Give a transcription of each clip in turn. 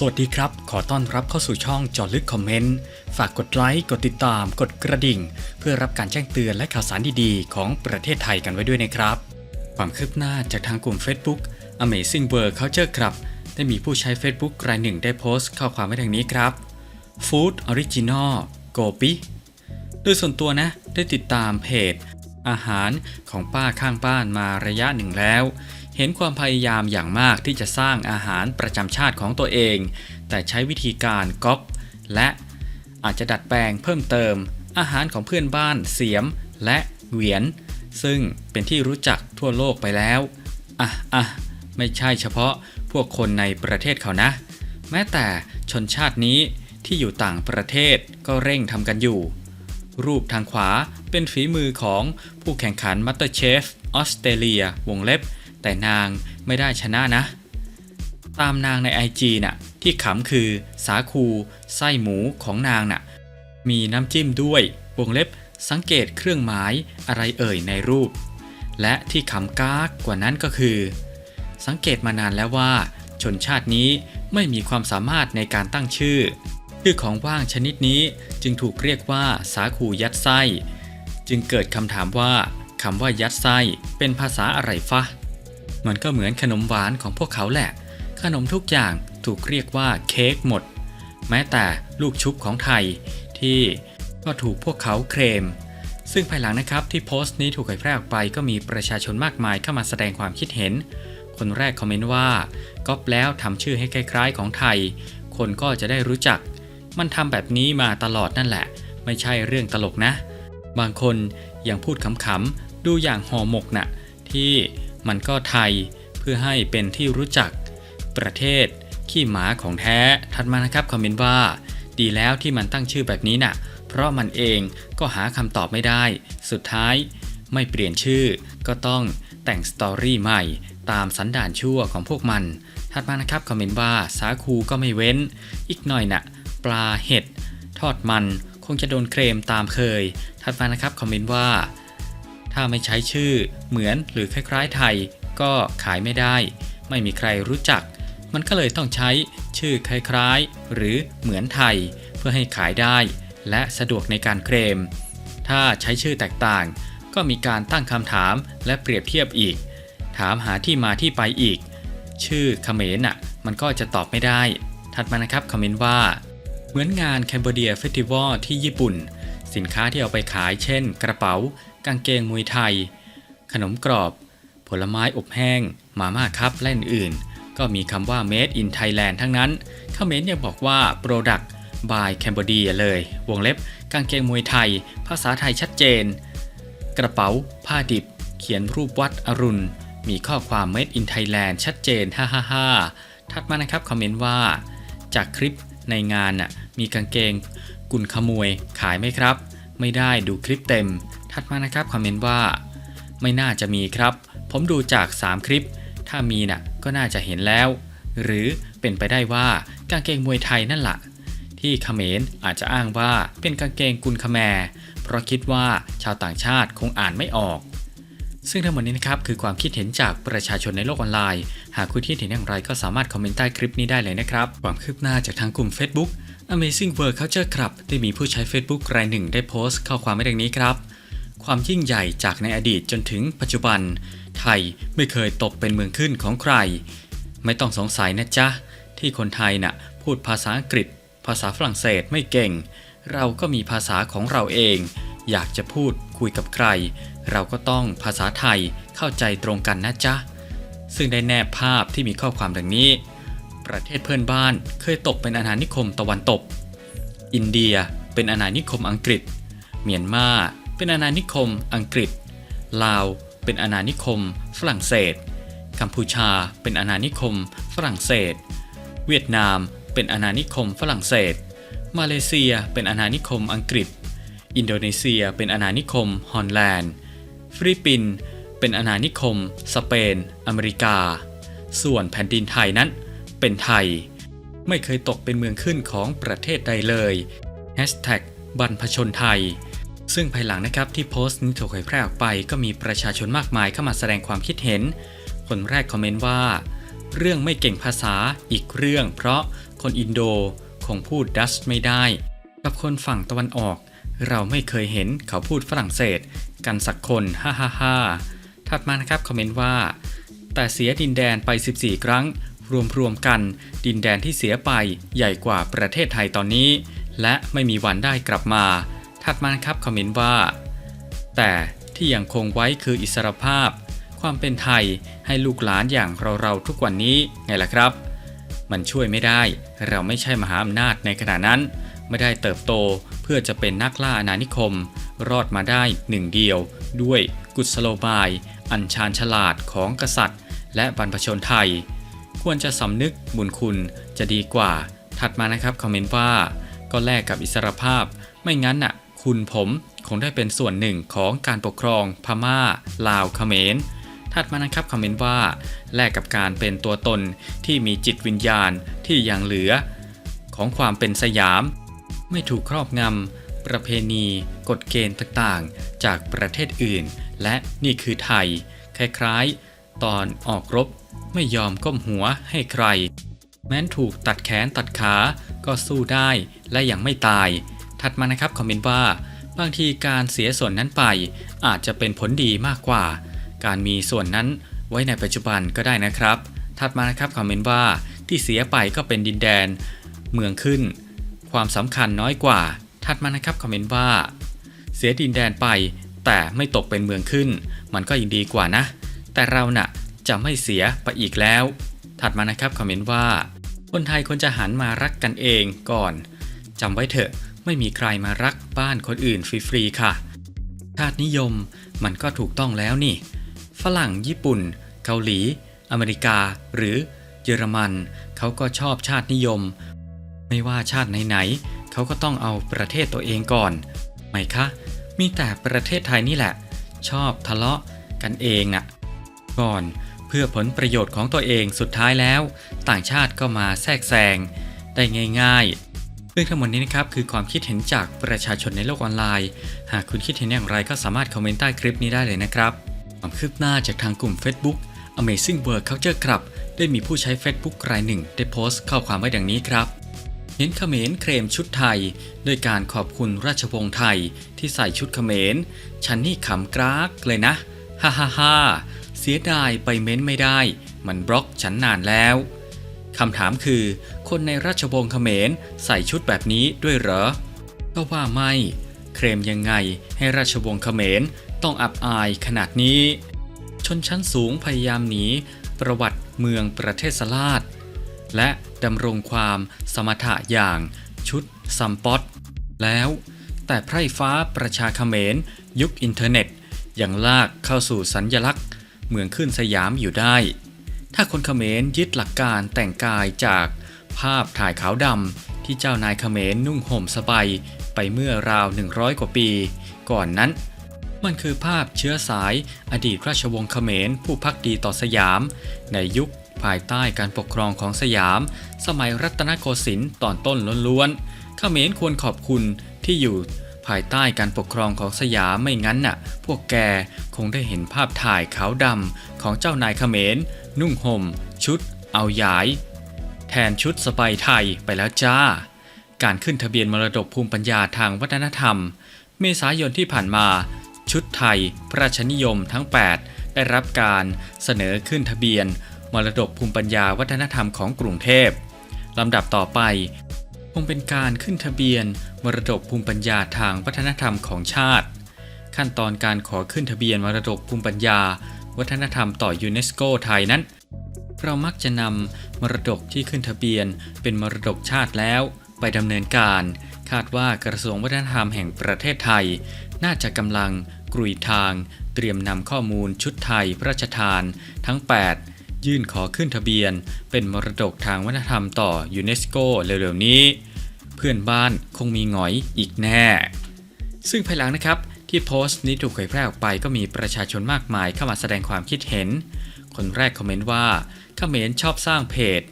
สวัสดีครับ ขอต้อนรับเข้าสู่ช่องจอลึกคอมเมนต์ ฝากกดไลค์ กดติดตาม กดกระดิ่ง เพื่อรับการแจ้งเตือนและข่าวสารดีๆ ของประเทศไทยกันไว้ด้วยนะครับ ความคืบหน้าจากทางกลุ่ม Facebook Amazing World Culture Club ได้มีผู้ใช้ Facebook รายหนึ่งได้โพสต์ข้อความไว้ดังนี้ครับ Food Original Gopi โดยส่วนตัวนะ ได้ติดตามเพจ อาหารของป้าข้างบ้านมาระยะหนึ่งแล้ว เห็นความพยายามอย่างมากที่จะสร้างอาหารประจำชาติของตัวเอง แต่ใช้วิธีการก๊อปและอาจจะดัดแปลงเพิ่มเติม อาหารของเพื่อนบ้านเสียมและเหวียน ซึ่งเป็นที่รู้จักทั่วโลกไปแล้ว อะอะไม่ใช่เฉพาะพวกคนในประเทศเขานะ แม้แต่ชนชาตินี้ที่อยู่ต่างประเทศก็เร่งทำกันอยู่ รูปทางขวาเป็นฝีมือของผู้แข่งขันมัตเตอร์เชฟออสเตรเลียวงเล็บ แต่นางไม่ได้ชนะนะ ตามนางใน IG น่ะ ที่ขำคือสาคูไส้หมูของนางน่ะ มีน้ำจิ้มด้วยวงเล็บสังเกตเครื่องหมายอะไรเอ่ยในรูป และที่ขำกากกว่านั้นก็คือ สังเกตมานานแล้วว่า ชนชาตินี้ไม่มีความสามารถในการตั้งชื่อ ชื่อของว่างชนิดนี้จึงถูกเรียกว่าสาคูยัดไส้ จึงเกิดคำถามว่าคำว่ายัดไส้เป็นภาษาอะไรฟะ มันก็เหมือนขนมหวานของพวกเขาแหละ ขนมทุกอย่างถูกเรียกว่าเค้กหมด แม้แต่ลูกชุบของไทยที่ก็ถูกพวกเขาเคลมซึ่งภายหลังนะครับที่โพสต์นี้ถูกเผยแพร่ออกไปก็มีประชาชนมากมายเข้ามาแสดงความคิดเห็น คนแรกคอมเมนต์ว่าก๊อปแล้วทำชื่อให้คล้ายๆของไทย คนก็จะได้รู้จัก มันทำแบบนี้มาตลอดนั่นแหละ ไม่ใช่เรื่องตลกนะ บางคนยังพูดขำๆดูอย่างห่อหมกน่ะที่ มันก็ไทยเพื่อให้เป็นที่รู้จักประเทศขี้หมาของแท้ถัดมานะครับคอมเมนต์ว่า ดีแล้วที่มันตั้งชื่อแบบนี้น่ะ เพราะมันเองก็หาคำตอบไม่ได้ สุดท้ายไม่เปลี่ยนชื่อก็ต้องแต่งสตอรี่ใหม่ตามสันดานชั่วของพวกมัน ถัดมานะครับคอมเมนต์ว่าสาคูก็ไม่เว้น อีกหน่อยน่ะ ปลาเห็ด ทอดมัน คงจะโดนเคลมตามเคย ถัดมานะครับคอมเมนต์ว่า ถ้าไม่ใช้ชื่อ เหมือนหรือคล้ายๆไทย ก็ขายไม่ได้ ไม่มีใครรู้จัก มันก็เลยต้องใช้ชื่อคล้ายๆ หรือเหมือนไทย เพื่อให้ขายได้ และสะดวกในการเคลม ถ้าใช้ชื่อแตกต่าง ก็มีการตั้งคำถามและเปรียบเทียบอีก ถามหาที่มาที่ไปอีก ชื่อเขมรน่ะมันก็จะตอบไม่ได้ ถัดมานะครับคอมเมนต์ว่า เหมือนงานแคนเบเดียเฟสติวัลที่ญี่ปุ่น สินค้าที่เอาไปขายเช่น กระเป๋า กางเกงมวยไทย ขนมกรอบ ผลไม้อบแห้ง มาม่าคัพและอื่นๆ ก็มีคำว่า made in Thailand ทั้งนั้นเขมรยังบอกว่า product by Cambodia เลย วงเล็บ กางเกงมวยไทย ภาษาไทยชัดเจน กระเป๋า ผ้าดิบ เขียนรูปวัดอรุณ มีข้อความ made in Thailand ชัดเจน ฮ่าฮ่าฮ่าถัดมานะครับคอมเมนต์ว่า จากคลิปในงานน่ะมีกางเกง กุนขโมยขายไหมครับ ไม่ได้ดูคลิปเต็ม ถัดมานะครับคอมเมนต์ว่า ไม่น่าจะมีครับ ผมดูจาก 3 คลิป ถ้ามีน่ะก็น่าจะเห็นแล้ว หรือเป็นไปได้ว่ากางเกงมวยไทยนั่นละ่ะ ที่เขมรอาจจะอ้างว่าเป็นกางเกงกุนขแมรเพราะคิดว่าชาวต่างชาติคงอ่านไม่ออกซึ่งทั้งหมดนี้นะครับคือความคิดเห็นจากประชาชนในโลกออนไลน์ หากคุณคิดเห็นอย่างไรก็สามารถคอมเมนต์ใต้คลิปนี้ได้เลยนะครับ ความคืบหน้าจากทางกลุ่ม Facebook Amazing World Culture Club ได้มีผู้ใช้ Facebook รายหนึ่งได้โพสต์ข้อความไว้ดังนี้ครับ ความยิ่งใหญ่จากในอดีตจนถึงปัจจุบัน ไทยไม่เคยตกเป็นเมืองขึ้นของใคร ไม่ต้องสงสัยนะจ๊ะ ที่คนไทยน่ะพูดภาษาอังกฤษ ภาษาฝรั่งเศสไม่เก่ง เราก็มีภาษาของเราเอง อยากจะพูดคุยกับใคร เราก็ต้องภาษาไทยเข้าใจตรงกันนะจ๊ะ ซึ่งได้แนบภาพที่มีข้อความดังนี้ ประเทศเพื่อนบ้านเคยตกเป็นอาณานิคมตะวันตก อินเดียเป็นอาณานิคมอังกฤษ เมียนมาเป็นอาณานิคมอังกฤษ ลาว เป็นอาณานิคม ฝรั่งเศส กัมพูชา เป็นอาณานิคม ฝรั่งเศส เวียดนาม เป็นอาณานิคมฝรั่งเศส มาเลเซีย เป็นอาณานิคมอังกฤษ อินโดนีเซีย เป็นอาณานิคมฮอลแลนด์ ฟิลิปปินส์ เป็นอาณานิคม สเปน อเมริกา ส่วนแผ่นดินไทยนั้น เป็นไทย ไม่เคยตกเป็นเมืองขึ้นของประเทศใดเลยบรรพชนไทย ซึ่งภายหลังนะครับที่โพสต์นี้ถูกเผยแพร่ออกไป ก็มีประชาชนมากมายเข้ามาแสดงความคิดเห็น คนแรกคอมเมนต์ว่า เรื่องไม่เก่งภาษาอีกเรื่อง เพราะคนอินโดคงพูดดัชไม่ได้ กับคนฝั่งตะวันออก เราไม่เคยเห็นเขาพูดฝรั่งเศส กันสักคน ฮ่าฮ่าฮ่า ถัดมานะครับคอมเมนต์ว่า แต่เสียดินแดนไป 14 ครั้ง รวมๆกัน ดินแดนที่เสียไปใหญ่กว่าประเทศไทยตอนนี้ และไม่มีวันได้กลับมา ถัดมานะครับคอมเมนต์ว่า แต่ที่ยังคงไว้คืออิสรภาพ ความเป็นไทยให้ลูกหลานอย่างเราๆทุกวันนี้ไงล่ะครับ มันช่วยไม่ได้ เราไม่ใช่มหาอำนาจในขณะนั้น ไม่ได้เติบโตเพื่อจะเป็นนักล่าอาณานิคม รอดมาได้หนึ่งเดียว ด้วยกุศโลบาย อัญชานฉลาดของกษัตริย์ และบรรพชนไทย ควรจะสำนึกบุญคุณจะดีกว่า ถัดมานะครับคอมเมนต์ว่า ก็แลกกับอิสรภาพ ไม่งั้นน่ะคุณผมคงได้เป็นส่วนหนึ่งของการปกครองพม่า ลาวเขมร ถัดมานะครับคอมเมนต์ว่า แลกกับการเป็นตัวตนที่มีจิตวิญญาณที่ยังเหลือ ของความเป็นสยาม ไม่ถูกครอบงำ ประเพณี กฎเกณฑ์ต่างๆ จากประเทศอื่น และนี่คือไทย คล้ายๆ ตอนออกรบไม่ยอมก้มหัวให้ใคร แม้นถูกตัดแขนตัดขา ก็สู้ได้และยังไม่ตาย ถัดมานะครับคอมเมนต์ว่า บางทีการเสียส่วนนั้นไป อาจจะเป็นผลดีมากกว่า การมีส่วนนั้นไว้ในปัจจุบันก็ได้นะครับ ถัดมานะครับคอมเมนต์ว่าที่เสียไปก็เป็นดินแดน เมืองขึ้น ความสำคัญน้อยกว่า ถัดมานะครับคอมเมนต์ว่า เสียดินแดนไปแต่ไม่ตกเป็นเมืองขึ้น มันก็ยังดีกว่านะ แต่เราน่ะจะไม่เสียไปอีกแล้ว ถัดมานะครับคอมเมนต์ว่า คนไทยควรจะหันมารักกันเองก่อนจำไว้เถอะไม่มีใครมารักบ้านคนอื่นฟรีๆค่ะชาตินิยมมันก็ถูกต้องแล้วนี่ ฝรั่งญี่ปุ่น เกาหลี อเมริกา หรือเยอรมัน เขาก็ชอบชาตินิยม ไม่ว่าชาติไหนๆ เขาก็ต้องเอาประเทศตัวเองก่อน ไหมคะ มีแต่ประเทศไทยนี่แหละ ชอบทะเลาะกันเองน่ะ ก่อนเพื่อผลประโยชน์ของตัวเองสุดท้ายแล้ว ต่างชาติก็มาแทรกแซงได้ง่ายๆซึ่งทั้งหมดนี้นะครับคือความคิดเห็นจากประชาชนในโลกออนไลน์ หากคุณคิดเห็นอย่างไรก็สามารถคอมเมนต์ใต้คลิปนี้ได้เลยนะครับ ความคืบหน้าจากทางกลุ่ม Facebook Amazing World Culture Club ได้มีผู้ใช้ Facebook รายหนึ่ง ได้โพสต์ข้อความไว้ดังนี้ครับ เห็นเขมรเคลมชุดไทยโดยการขอบคุณราชวงศ์ไทยที่ใส่ชุดเขมร ฉันนี่ขำกรากเลยนะ ฮ่าฮ่าฮ่าเสียดายไปเม้นไม่ได้ มันบล็อกฉันนานแล้วคำถามคือ คนในราชวงศ์เขมรใส่ชุดแบบนี้ด้วยเหรอ ก็ว่าไม่ เคลมยังไงให้ราชวงศ์เขมรต้องอับอายขนาดนี้ ชนชั้นสูงพยายามหนีประวัติเมืองประเทศสลาด และดำรงความสมถะอย่างชุดซัมปอตแล้วแต่ไพร่ฟ้าประชาเขมรยุคอินเทอร์เน็ตยังลากเข้าสู่สัญญลักษณ์ เมืองขึ้นสยามอยู่ได้ ถ้าคนเขมรยึดหลักการแต่งกายจากภาพถ่ายขาวดำที่เจ้านายเขมรนุ่งห่มสบายไปเมื่อราว 100 กว่าปี ก่อนนั้น มันคือภาพเชื้อสายอดีตราชวงศ์เขมรผู้พักดีต่อสยาม ในยุค ภายใต้การปกครองของสยาม สมัยรัตนโกสินทร์ตอนต้นล้วนๆเขมรควรขอบคุณที่อยู่ภายใต้การปกครองของสยามไม่งั้นน่ะ พวกแกคงได้เห็นภาพถ่ายขาวดำของเจ้านายเขมร นุ่งห่ม ชุด เอาหยาย แทนชุดสบายไทยไปแล้วจ้า การขึ้นทะเบียนมรดกภูมิปัญญาทางวัฒนธรรม เมษายนที่ผ่านมา ชุดไทย พระราชนิยมทั้ง 8 ได้รับการเสนอขึ้นทะเบียน มรดกภูมิปัญญาวัฒนธรรมของกรุงเทพลำดับต่อไป คงเป็นการขึ้นทะเบียน มรดกภูมิปัญญาทางวัฒนธรรมของชาติ ขั้นตอนการขอขึ้นทะเบียนมรดกภูมิปัญญา วัฒนธรรมต่อยูเนสโกไทยนั้น เรามักจะนำมรดกที่ขึ้นทะเบียนเป็นมรดกชาติแล้วไปดำเนินการ คาดว่ากระทรวงวัฒนธรรมแห่งประเทศไทย น่าจะกำลังกรุยทาง เตรียมนำข้อมูลชุดไทยพระราชทานทั้ง 8 ยื่นขอขึ้นทะเบียน เป็นมรดกทางวัฒนธรรมต่อยูเนสโกเร็วๆนี้ เพื่อนบ้านคงมีหงอยอีกแน่ ซึ่งภายหลังนะครับที่โพสต์นี้ถูกเผยแพร่ออกไปก็มีประชาชนมากมายเข้ามาแสดงความคิดเห็น คนแรกคอมเมนต์ว่าเขมรชอบสร้างเพจ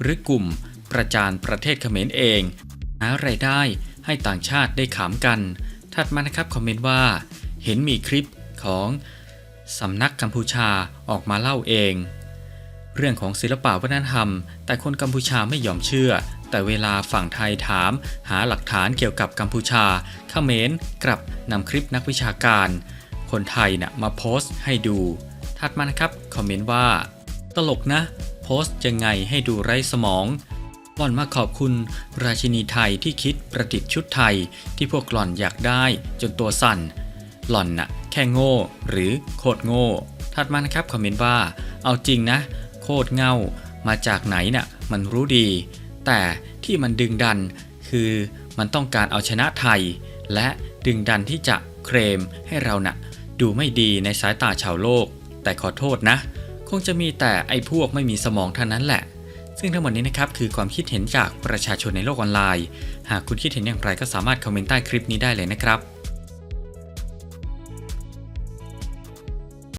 หรือกลุ่มประจานประเทศเขมรเองหาไรายได้ให้ต่างชาติได้ขำกัน ถัดมานะครับคอมเมนต์ว่า เห็นมีคลิปของสำนักกัมพูชาออกมาเล่าเอง เรื่องของศิลปะวัฒนธรรม แต่คนกัมพูชาไม่ยอมเชื่อ แต่เวลาฝั่งไทยถาม หาหลักฐานเกี่ยวกับกัมพูชาเขมรกลับนำคลิปนักวิชาการ คนไทยน่ะมาโพสต์ให้ดู ถัดมานะครับ คอมเมนต์ว่า ตลกนะ โพสต์ยังไงให้ดูไร้สมองหล่อนมาขอบคุณราชินีไทยที่คิดประดิษฐ์ชุดไทยที่พวกหล่อนอยากได้จนตัวสั่น หล่อนน่ะแค่โง่หรือโคตรโง่ ถัดมานะครับคอมเมนต์ว่า เอาจริงนะ คตรเง่ามาจากไหนน่ะมันรู้ดี แต่ที่มันดึงดันคือมันต้องการเอาชนะไทย และดึงดันที่จะเคลมให้เราน่ะดูไม่ดีในสายตาชาวโลก แต่ขอโทษนะ คงจะมีแต่ไอ้พวกไม่มีสมองเท่านั้นแหละ ซึ่งทั้งหมดนี้นะครับคือความคิดเห็นจากประชาชนในโลกออนไลน์ หากคุณคิดเห็นอย่างไรก็สามารถคอมเมนต์ใต้คลิปนี้ได้เลยนะครับ